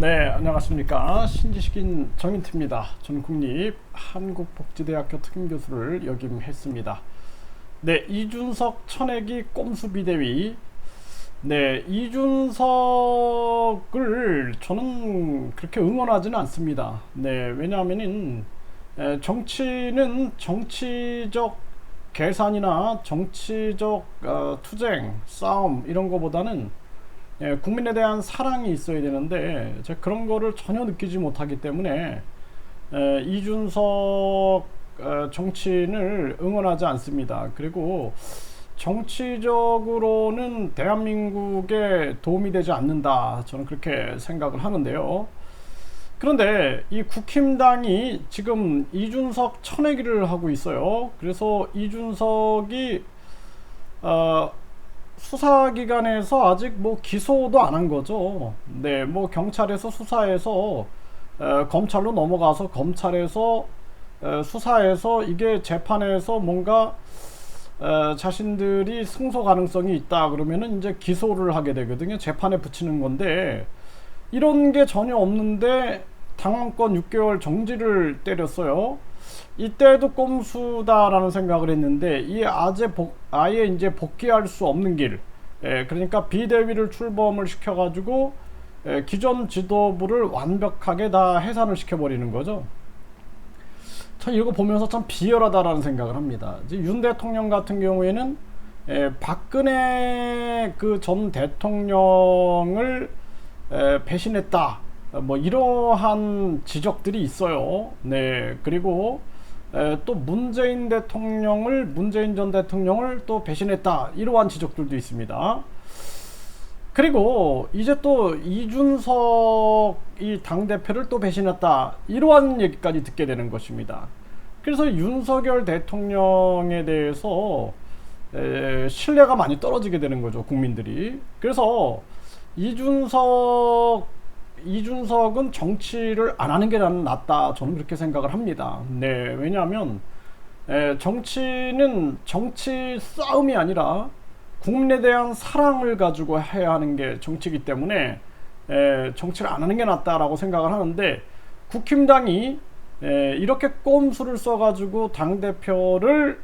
네, 안녕하십니까. 신지식인 정인트입니다. 전 국립 한국복지대학교 특임교수를 역임했습니다. 네, 이준석 천액이 꼼수 비대위. 네, 이준석을 저는 그렇게 응원하지는 않습니다. 네, 왜냐하면은 에, 정치는 정치적 계산이나 정치적 어, 투쟁, 싸움 이런 거보다는 예, 국민에 대한 사랑이 있어야 되는데 제가 그런 거를 전혀 느끼지 못하기 때문에 에, 이준석 어, 정치인을 응원하지 않습니다. 그리고 정치적으로는 대한민국에 도움이 되지 않는다. 저는 그렇게 생각을 하는데요. 그런데 이 국힘당이 지금 이준석 쳐내기를 하고 있어요. 그래서 이준석이 어, 수사기관에서 아직 뭐 기소도 안 한 거죠. 네, 뭐 경찰에서 수사해서 에, 검찰로 넘어가서 검찰에서 에, 수사해서 이게 재판에서 뭔가 에, 자신들이 승소 가능성이 있다 그러면은 이제 기소를 하게 되거든요. 재판에 붙이는 건데 이런 게 전혀 없는데 당원권 6개월 정지를 때렸어요. 이때도 꼼수다라는 생각을 했는데 이 아재 복, 아예 이제 복귀할 수 없는 길, 예, 그러니까 비대위를 출범을 시켜가지고 예, 기존 지도부를 완벽하게 다 해산을 시켜버리는 거죠. 참 이거 보면서 참 비열하다라는 생각을 합니다. 윤 대통령 같은 경우에는 예, 박근혜 그 전 대통령을 에, 배신했다. 뭐 이러한 지적들이 있어요. 네. 그리고 에, 또 문재인 대통령을 문재인 전 대통령을 또 배신했다. 이러한 지적들도 있습니다. 그리고 이제 또 이준석 이 당 대표를 또 배신했다. 이러한 얘기까지 듣게 되는 것입니다. 그래서 윤석열 대통령에 대해서 에, 신뢰가 많이 떨어지게 되는 거죠. 국민들이. 그래서 이준석 이준석은 정치를 안 하는 게 낫다. 저는 그렇게 생각을 합니다. 네, 왜냐하면 에, 정치는 정치 싸움이 아니라 국민에 대한 사랑을 가지고 해야 하는 게 정치이기 때문에 에, 정치를 안 하는 게 낫다라고 생각을 하는데 국힘당이 에, 이렇게 꼼수를 써가지고 당 대표를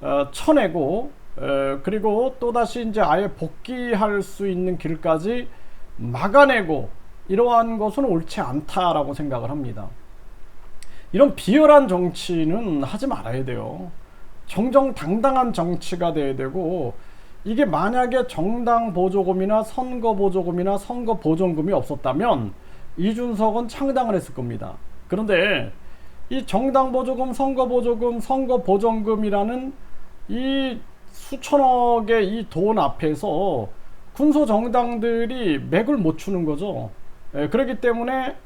어, 쳐내고 에, 그리고 또 다시 이제 아예 복귀할 수 있는 길까지 막아내고 이러한 것은 옳지 않다라고 생각을 합니다. 이런 비열한 정치는 하지 말아야 돼요. 정정당당한 정치가 돼야 되고 이게 만약에 정당 보조금이나 선거 보조금이나 선거 보존금이 없었다면 이준석은 창당을 했을 겁니다. 그런데 이 정당 보조금, 선거 보조금, 선거 보존금이라는 이 수천억의 이 돈 앞에서 군소 정당들이 맥을 못 추는 거죠. 예, 그렇기 때문에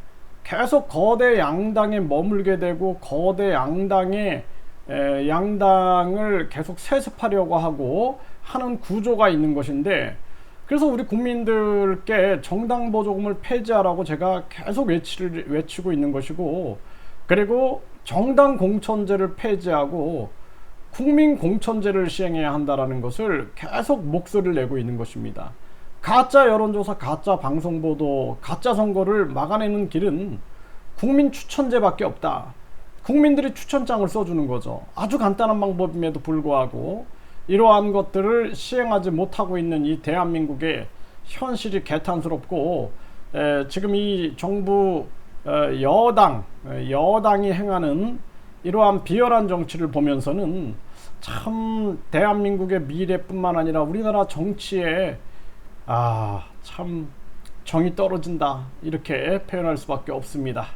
계속 거대 양당에 머물게 되고 거대 양당의 에, 양당을 계속 세습하려고 하고 하는 구조가 있는 것인데 그래서 우리 국민들께 정당 보조금을 폐지하라고 제가 계속 외치를, 외치고 있는 것이고 그리고 정당 공천제를 폐지하고 국민 공천제를 시행해야 한다라는 것을 계속 목소리를 내고 있는 것입니다. 가짜 여론조사, 가짜 방송보도, 가짜 선거를 막아내는 길은 국민 추천제밖에 없다. 국민들이 추천장을 써주는 거죠. 아주 간단한 방법임에도 불구하고 이러한 것들을 시행하지 못하고 있는 이 대한민국의 현실이 개탄스럽고 에, 지금 이 정부 어, 여당 여당이 행하는 이러한 비열한 정치를 보면서는 참 대한민국의 미래뿐만 아니라 우리나라 정치에 아 참 정이 떨어진다 이렇게 표현할 수밖에 없습니다.